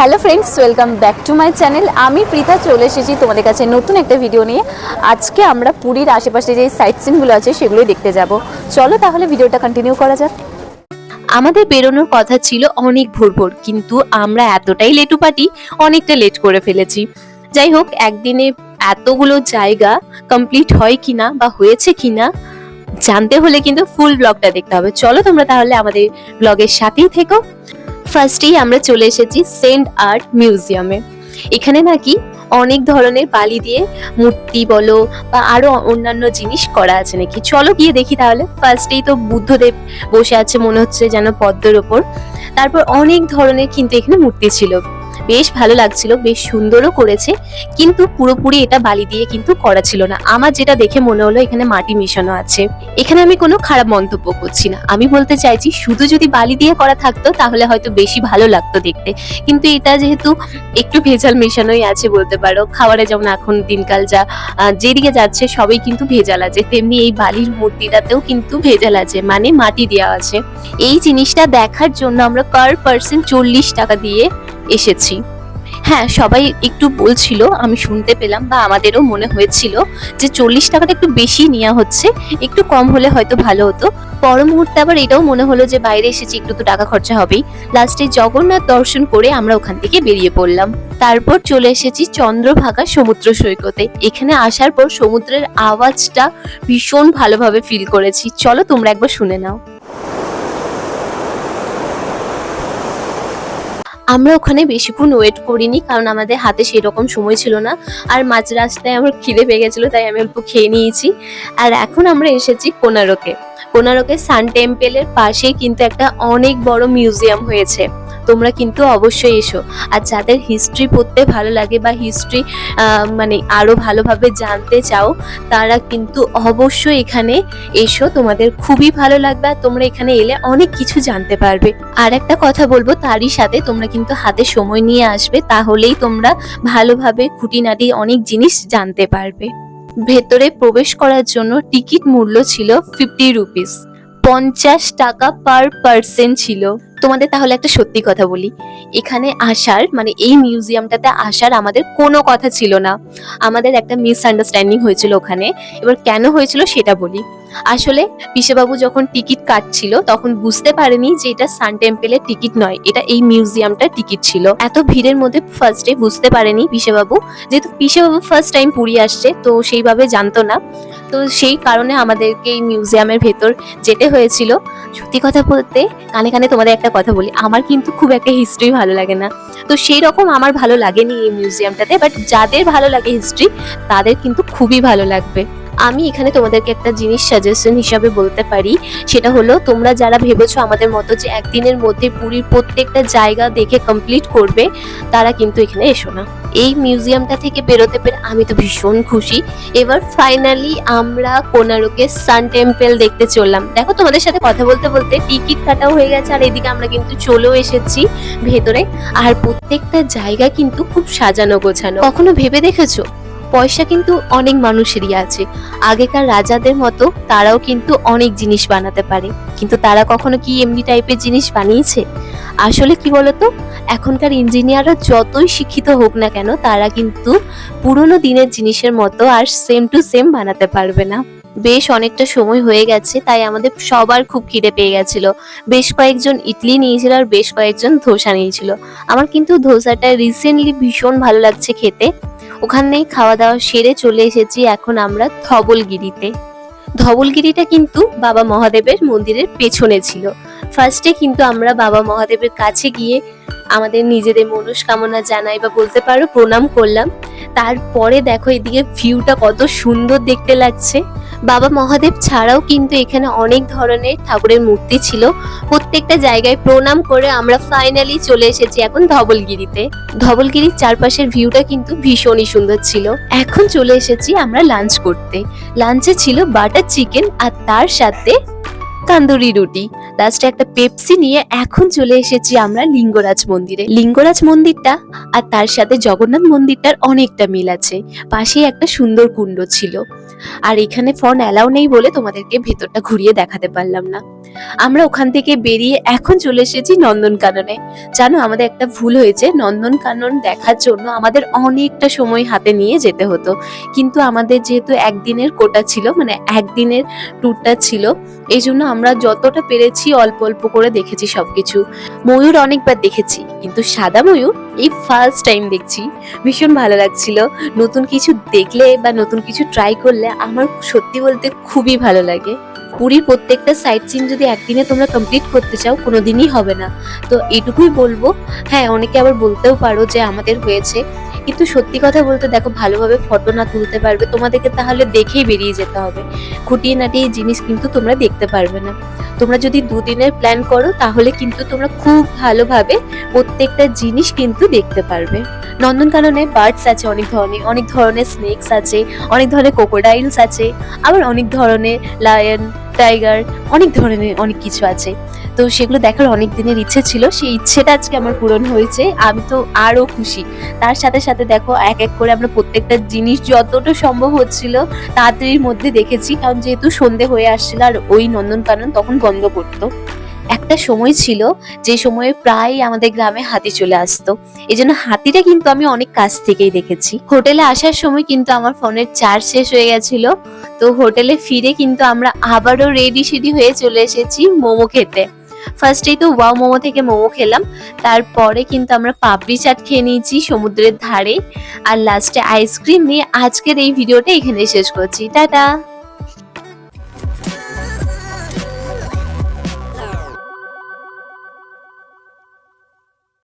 Hello friends welcome back to my channel আমি প্রীতা চলে এসেছি তোমাদের কাছে নতুন একটা ভিডিও নিয়ে। আজকে আমরা পুরীর আশেপাশে যে সাইট সিনগুলো আছে সেগুলোই দেখতে যাব। চলো তাহলে ভিডিওটা কন্টিনিউ করা যাক। আমাদের বেরোনোর কথা ছিল অনেক ভোর ভোর, কিন্তু আমরা এতটাই লেটু পাটি অনেকটা লেট করে ফেলেছি। যাই হোক, একদিনে এতগুলো জায়গা কমপ্লিট হয় কিনা বা হয়েছে কিনা, জানতে হলে কিন্তু ফুল ব্লগটা দেখতে হবে। চলো তোমরা তাহলে আমাদের ব্লগের সাথেই থেকো। ফার্স্টেই আমরা চলে এসেছি সেন্ট আর্ট মিউজিয়ামে। এখানে নাকি অনেক ধরনের বালি দিয়ে মূর্তি বলো বা আরও অন্যান্য জিনিস করা আছে নাকি? চলো গিয়ে দেখি তাহলে। ফার্স্টেই তো বুদ্ধদেব বসে আছে মনে হচ্ছে যেন পদ্মের ওপর। তারপর অনেক ধরনের কিন্তু এখানে মূর্তি ছিল। বেশ ভালো লাগছিল, বেশ সুন্দরও করেছে, কিন্তু পুরোপুরি এটা বালি দিয়ে কিন্তু করা ছিল না। আমার যেটা দেখে মনে হলো, এখানে মাটি মেশানো আছে। এখানে আমি কোনো খারাপ মন্তব্য করছি না। আমি বলতে চাইছি, শুধু যদি বালি দিয়ে করা থাকতো, তাহলে হয়তো বেশি ভালো লাগতো দেখতে। কিন্তু এটা যেহেতু একটু ভেজাল মেশানোই আছে বলতে পারো। খাবারে যেমন এখন দিনকাল যা যেদিকে যাচ্ছে, সবই কিন্তু ভেজাল আছে। তেমনি এই বালির মূর্তিটাতেও কিন্তু ভেজাল আছে মানে মাটি দেওয়া আছে। এই জিনিসটা দেখার জন্য আমরা পার পার্সন চল্লিশ টাকা দিয়ে এসেছি। হ্যাঁ সবাই একটু বলছিল, আমি শুনতে পেলাম বা আমাদেরও মনে হয়েছিল যে চল্লিশ টাকাটা একটু বেশি নেওয়া হচ্ছে, একটু কম হলে হয়তো ভালো হতো। পর মুহূর্তে আবার এটাও মনে হলো যে বাইরে এসেছি, একটু তো টাকা খরচা হবেই। লাস্টে জগন্নাথ দর্শন করে আমরা ওখান থেকে বেরিয়ে পড়লাম। তারপর চলে এসেছি চন্দ্রভাগা সমুদ্র সৈকতে। এখানে আসার পর সমুদ্রের আওয়াজটা ভীষণ ভালোভাবে ফিল করেছি। চলো তোমরা একবার শুনে নাও। আমরা ওখানে বেশিক্ষণ ওয়েট করিনি, কারণ আমাদের হাতে সেই রকম সময় ছিল না। আর মাঝ রাস্তায় আমার খিদে পেয়ে গেছিল, তাই আমি অল্প খেয়ে নিয়েছি। আর এখন আমরা এসেছি কোনারকে। কোনারকে সান টেম্পেলের পাশেই কিন্তু একটা অনেক বড় মিউজিয়াম হয়েছে। তোমরা কিন্তু অবশ্যই এসো। আর যাদের হিস্ট্রি পড়তে ভালো লাগে বা হিস্ট্রি মানে আরও ভালোভাবে জানতে চাও, তারা কিন্তু অবশ্যই এখানে এসো। তোমাদের খুবই ভালো লাগবে আর তোমরা এখানে এলে অনেক কিছু জানতে পারবে। আর একটা কথা বলব, তারই সাথে তোমরা কিন্তু হাতে সময় নিয়ে আসবে, তাহলেই তোমরা ভালোভাবে খুঁটিনাটি অনেক জিনিস জানতে পারবে। ভেতরে প্রবেশ করার জন্য টিকিট মূল্য ছিল ফিফটি রুপিস পঞ্চাশ টাকা পার পার্সেন্ট ছিল। তোমাদের তাহলে একটা সত্যি কথা বলি। এখানে আসার মানে এই মিউজিয়ামটাতে আসার আমাদের কোনো কথা ছিল না। আমাদের একটা মিসআন্ডারস্ট্যান্ডিং হয়েছিল ওখানে। এবার কেন হয়েছিল সেটা বলি। আসলে পিসেবাবু যখন টিকিট কাটছিল, তখন বুঝতে পারেনি যে এটা সান টেম্পেলের টিকিট নয়, এটা এই মিউজিয়ামটার টিকিট ছিল। এত ভিড়ের মধ্যে ফার্স্টে বুঝতে পারেনি পিসেবাবু। যেহেতু পিসেবাবু ফার্স্ট টাইম পুরী আসছে, তো সেইভাবে জানতো না। তো সেই কারণে আমাদেরকে এই মিউজিয়ামের ভেতর যেতে হয়েছিল। সত্যি কথা বলতে, কানে কানে তোমাদের একটা কথা বলি, আমার কিন্তু খুব একটা হিস্ট্রি ভালো লাগে না। তো সেই রকম আমার ভালো লাগেনি এই মিউজিয়ামটাতে বাট যাদের ভালো লাগে হিস্ট্রি তাদের কিন্তু খুবই ভালো লাগবে। আমি এখানে তোমাদেরকে একটা জিনিস সাজেশন হিসাবে বলতে পারি, সেটা হলো তোমরা যারা ভেবেছো আমাদের মতো যে একদিনের মধ্যে পুরীর প্রত্যেকটা জায়গা দেখে কমপ্লিট করবে, তারা কিন্তু এখানে এসো না। এই মিউজিয়ামটা থেকে বেরোতে পেরে আমি তো ভীষণ খুশি। এবার ফাইনালি আমরা কোনারকে সান টেম্পল দেখতে চললাম। দেখো তোমাদের সাথে কথা বলতে বলতে টিকিট কাটাও হয়ে গেছে আর এদিকে আমরা কিন্তু চলেও এসেছি ভেতরে। আর প্রত্যেকটা জায়গা কিন্তু খুব সাজানো গোছানো। কখনো ভেবে দেখেছ? পয়সা কিন্তু অনেক মানুষেরই আছে। আগেকার রাজাদের মতো তারাও কিন্তু অনেক জিনিস বানাতে পারে। কিন্তু তারা কখনো কি এমনি টাইপের জিনিস বানিয়েছে? আসলে কি বলতো? এখনকার ইঞ্জিনিয়াররা যতই শিক্ষিত হোক না কেন, তারা কিন্তু পুরোনো দিনের জিনিসের মতো আর সেম টু সেম বানাতে পারবে না। বেশ অনেকটা সময় হয়ে গেছে, তাই আমাদের সবার খুব খিদে পেয়ে গেছিল। বেশ কয়েকজন ইডলি নিয়েছিল আর বেশ কয়েকজন ধোসা নিয়েছিল। আমার কিন্তু ধোসাটা রিসেন্টলি ভীষণ ভালো লাগছে খেতে। ওখানেই খাওয়া দাওয়া সেরে চলে এসেছি এখন আমরা ধবলগিরিতে। ধবলগিরিটা কিন্তু বাবা মহাদেবের মন্দিরের পেছনে ছিল। ফার্স্টে কিন্তু আমরা বাবা মহাদেবের কাছে গিয়ে আমাদের নিজেদের মনস্কামনা জানাই বা বলতে পারো প্রণাম করলাম। তারপরে দেখো এদিকে ভিউটা কত সুন্দর দেখতে লাগছে। বাবা মহাদেব ছাড়াও কিন্তু এখানে অনেক ধরনের ঠাকুরের মূর্তি ছিল। প্রত্যেকটা জায়গায় প্রণাম করে আমরা ফাইনালি চলে এসেছি এখন ধবলগিরিতে। ধবলগিরির চারপাশের ভিউটা কিন্তু ভীষণই সুন্দর ছিল। এখন চলে এসেছি আমরা লাঞ্চ করতে। লাঞ্চে ছিল বাটার চিকেন আর তার সাথে তান্দুরি রুটি। লাস্টে একটা পেপসি নিয়ে এখন চলে এসেছি আমরা লিঙ্গরাজ মন্দিরে। লিঙ্গরাজ মন্দিরটা আর তার সাথে জগন্নাথ মন্দিরটার অনেকটা মিল আছে। পাশেই একটা সুন্দর কুণ্ড ছিল। আর এখানে ফোন অ্যালাউ নেই বলে তোমাদেরকে ভেতরটা ঘুরিয়ে দেখাতে পারলাম না। আমরা ওখান থেকে বেরিয়ে এখন চলে এসেছি নন্দনকাননে জানো, আমাদের একটা ভুল হয়েছে। নন্দনকানন দেখার জন্য আমাদের অনেকটা সময় হাতে নিয়ে যেতে হতো। কিন্তু আমাদের যেহেতু একদিনের কোটা ছিল মানে একদিনের ট্যুরটা ছিল, এই জন্য আমরা যতটা পেরেছি অল্প অল্প করে দেখেছি সবকিছু। ময়ূর অনেকবার দেখেছি, কিন্তু সাদা ময়ূর এই ফার্স্ট টাইম দেখছি। ভীষণ ভালো লাগছিল। নতুন কিছু দেখলে বা নতুন কিছু ট্রাই করলে আমার সত্যি বলতে খুবই ভালো লাগে। পুরীর প্রত্যেকটা সাইট সিন যদি একদিনে তোমরা কমপ্লিট করতে চাও কোনো দিনই হবে না। তো এইটুকুই বলব। হ্যাঁ অনেকে আবার বলতেও পারো যে আমাদের হয়েছে। কিন্তু সত্যি কথা বলতে দেখো, ভালোভাবে ফটো না তুলতে পারবে, তোমাদেরকে তাহলে দেখেই বেরিয়ে যেতে হবে। খুঁটিয়ে নাটিয়ে জিনিস কিন্তু তোমরা দেখতে পারবে না। তোমরা যদি দুদিনের প্ল্যান করো, তাহলে কিন্তু তোমরা খুব ভালোভাবে প্রত্যেকটা জিনিস কিন্তু দেখতে পারবে। নন্দনকাননে বার্ডস আছে অনেক ধরনের অনেক ধরনের স্নেকস আছে, অনেক ধরনের কোকোডাইলস আছে, আবার অনেক ধরনের লায়ন টাইগার, অনেক ধরনের, অনেক কিছু আছে। তো সেগুলো দেখার অনেক দিনের ইচ্ছে ছিল। সেই ইচ্ছেটা আজকে আমার পূরণ হয়েছে। আমি তো আরও খুশি। তার সাথে সাথে দেখো, এক এক করে আমরা প্রত্যেকটা জিনিস যতটা সম্ভব হচ্ছিল তাড়াতাড়ির মধ্যে দেখেছি। কারণ যেহেতু সন্ধে হয়ে আসছিল আর ওই নন্দনকানন তখন বন্ধ করতো। একটা সময় ছিল যে সময়ে প্রায় আমাদের গ্রামে হাতি চলে আসতো। এই জন্য হাতিটা কিন্তু আমি অনেক কাছ থেকেই দেখেছি। হোটেলে আসার সময় কিন্তু আমার ফোনের চার্জ শেষ হয়ে গেছিল। তো হোটেলে ফিরে কিন্তু আমরা আবারও রেডি সেডি হয়ে চলে এসেছি মোমো খেতে। ফার্স্টেই তো ওয়াও মোমো থেকে মোমো খেলাম। তারপরে কিন্তু আমরা পাপড়ি চাট খেয়ে নিয়েছি সমুদ্রের ধারে। আর লাস্টে আইসক্রিম নিয়ে আজকের এই ভিডিওটা এখানে শেষ করছি। টাটা!